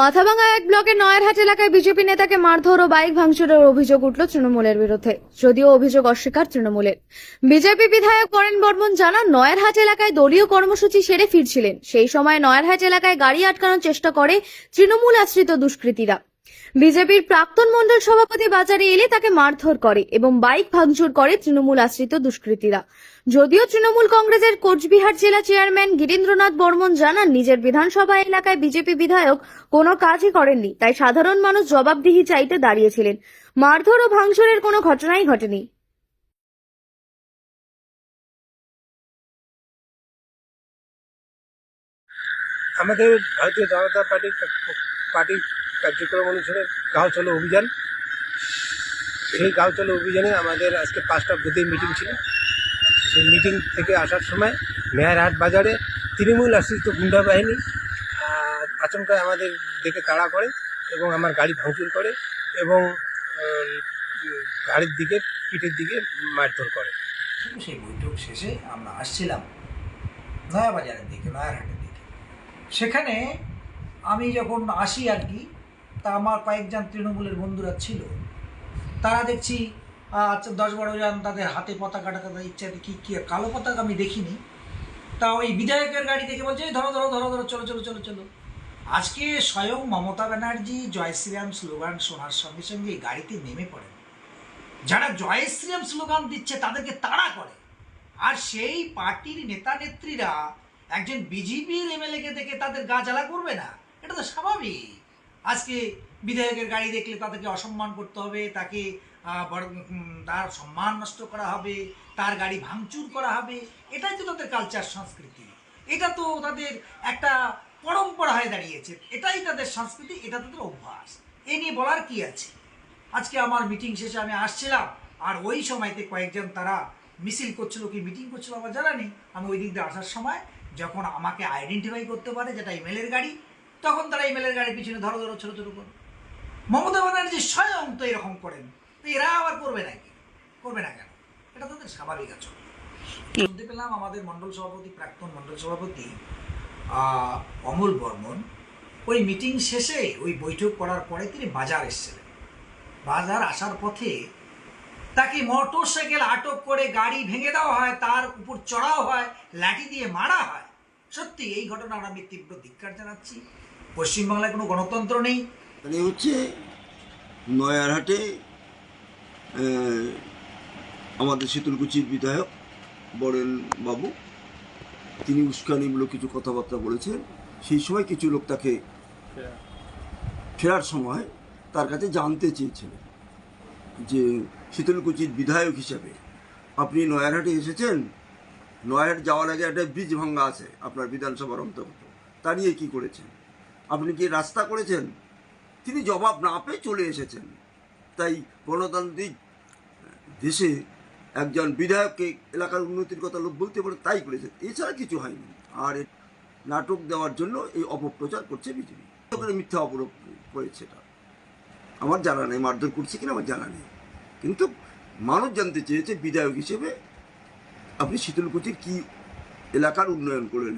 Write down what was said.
মাথাভাঙা এক ব্লকের নয়ারহাট এলাকায় বিজেপি নেতাকে মারধর ও বাইক ভাঙচুরের অভিযোগ উঠল তৃণমূলের বিরুদ্ধে। যদিও অভিযোগ অস্বীকার তৃণমূলের। বিজেপি বিধায়ক করেন বর্মন জানান, নয়ারহাট এলাকায় দলীয় কর্মসূচি সেরে ফিরছিলেন। সেই সময় নয়ারহাট এলাকায় গাড়ি আটকানোর চেষ্টা করে তৃণমূল আশ্রিত দুষ্কৃতীরা। বিজেপির প্রাক্তন মণ্ডল সভাপতি বাজারে এলে তাকে মারধর করে এবং বাইক ভাঙচুর করে তৃণমূল আশ্রিত দুষ্কৃতীরা। যদিও তৃণমূল কংগ্রেসের কোচবিহার জেলা চেয়ারম্যান গিরীন্দ্রনাথ বর্মন জানান, নিজের বিধানসভা এলাকায় বিজেপি বিধায়ক কোনো কাজই করেননি, তাই সাধারণ মানুষ জবাবদিহি চাইতে দাঁড়িয়েছিলেন। মারধর ও ভাঙচুরের কোনো ঘটনাই ঘটেনি। আমাদের ভারতীয় জনতা পার্টির পার্টির কার্যক্রম অনুসারে গাঁও চলো অভিযান। সেই গাঁও চলো অভিযানে আমাদের আজকে পাঁচটা বুথে মিটিং ছিল। সেই মিটিং থেকে আসার সময় মেয়ারহাট বাজারে তৃণমূল আশ্রিত গুন্ডা বাহিনী আচমকায় আমাদের দেখে তাড়া করে এবং আমার গাড়ি ভাঙচুর করে এবং গাড়ির দিকে, পিঠের দিকে মারধর করে। সেই বৈঠক শেষে আমরা আসছিলাম নয়াবাজারের দিকে, নয়ারহাটের দিকে। সেখানে আমি যখন আসি আর কি তা আমার কয়েকজন তৃণমূলের বন্ধুরা ছিল। তারা দেখছি আহ, দশ বারো জন তাদের হাতে পতাকা টাকা ইত্যাদি কী কী কালো পতাকা আমি দেখিনি। তা ওই বিধায়কের গাড়ি দেখে বলছে "এই ধরো ধরো ধরো ধরো চলো চলো চলো চলো। আজকে স্বয়ং মমতা ব্যানার্জি জয় শ্রীরাম স্লোগান শোনার সঙ্গে সঙ্গে গাড়িতে নেমে পড়েন। যারা জয় শ্রীরাম স্লোগান দিচ্ছে তাদেরকে তাড়া করে। আর সেই পার্টির নেতা নেত্রীরা একজন বিজেপির এমএলএকে দেখে তাদের গা জ্বালা করবে না? এটা তো স্বাভাবিক। আজকে বিধায়কের গাড়ি দেখলে তাদেরকে অসম্মান করতে হবে, তাকে তার সম্মান নষ্ট করা হবে, তার গাড়ি ভাঙচুর করা হবে, এটাই তো তাদের কালচার সংস্কৃতি। এটা তো তাদের একটা পরম্পরা হয়ে দাঁড়িয়েছে, এটাই তাদের সংস্কৃতি, এটা তাদের অভ্যাস। এ নিয়ে বলার কি আছে? আজকে আমার মিটিং শেষে আমি আসছিলাম, আর ওই সময়তে কয়েকজন তারা মিছিল করছিল কি মিটিং করছিল আমার জানা নেই। আমি ওই দিক দিয়ে আসার সময় যখন আমাকে আইডেন্টিফাই করতে পারে যেটা ইমেলের গাড়ি তখন তারা ইমেলের গাড়ির পিছনে ধরো ধরো ছোটো ছোটো করে। মমতা ব্যানার্জি স্বয়ং তো এরকম করেন। তো এরা আবার করবে নাকি? করবে না কেন? এটা তাদের স্বাভাবিক আচরণ। শুনতে পেলাম আমাদের মণ্ডল সভাপতি প্রাক্তন মণ্ডল সভাপতি অমল বর্মন ওই মিটিং শেষে ওই বৈঠক করার পরে তিনি বাজার এসেছিলেন। বাজার আসার পথে তাকে মোটর সাইকেল আটক করে গাড়ি ভেঙে দেওয়া হয় তার উপর চড়াও হয় লাঠি দিয়ে মারা হয়। সত্যি, এই ঘটনার আমি তীব্র ধিক্কার জানাচ্ছি। পশ্চিমবাংলায় কোনো গণতন্ত্র নেই। মানে হচ্ছে, নয়ারহাটে আমাদের শীতলকুচির বিধায়ক বরেন বাবু, তিনি উস্কানিমূলক কিছু কথাবার্তা বলেছেন। সেই সময় কিছু লোক তাকে ফেরার সময় তার কাছে জানতে চেয়েছিলেন যে, শীতলকুচির বিধায়ক হিসাবে আপনি নয়ারহাটে এসেছেন? নয়ারহাট যাওয়ার আগে একটা ব্রিজ ভাঙ্গা আছে আপনার বিধানসভার অন্তর্গত। তা নিয়ে কী করেছেন? আপনি কি রাস্তা করেছেন? তিনি জবাব না পেয়ে চলে এসেছেন। তাই গণতান্ত্রিক দেশে একজন বিধায়ককে এলাকার উন্নতির কথা লোক বলতে পারে, তাই করেছেন। এছাড়া কিছু হয়নি। আর নাটক দেওয়ার জন্য এই অপপ্রচার করছে বিজেপি। মিথ্যা অপরোপ করেছে এটা। আমার জানা নেই, মারধর করছে কিনা আমার জানা নেই। কিন্তু মানুষ জানতে চেয়েছে বিধায়ক হিসেবে আপনি শীতলকুচির কি এলাকার উন্নয়ন করলেন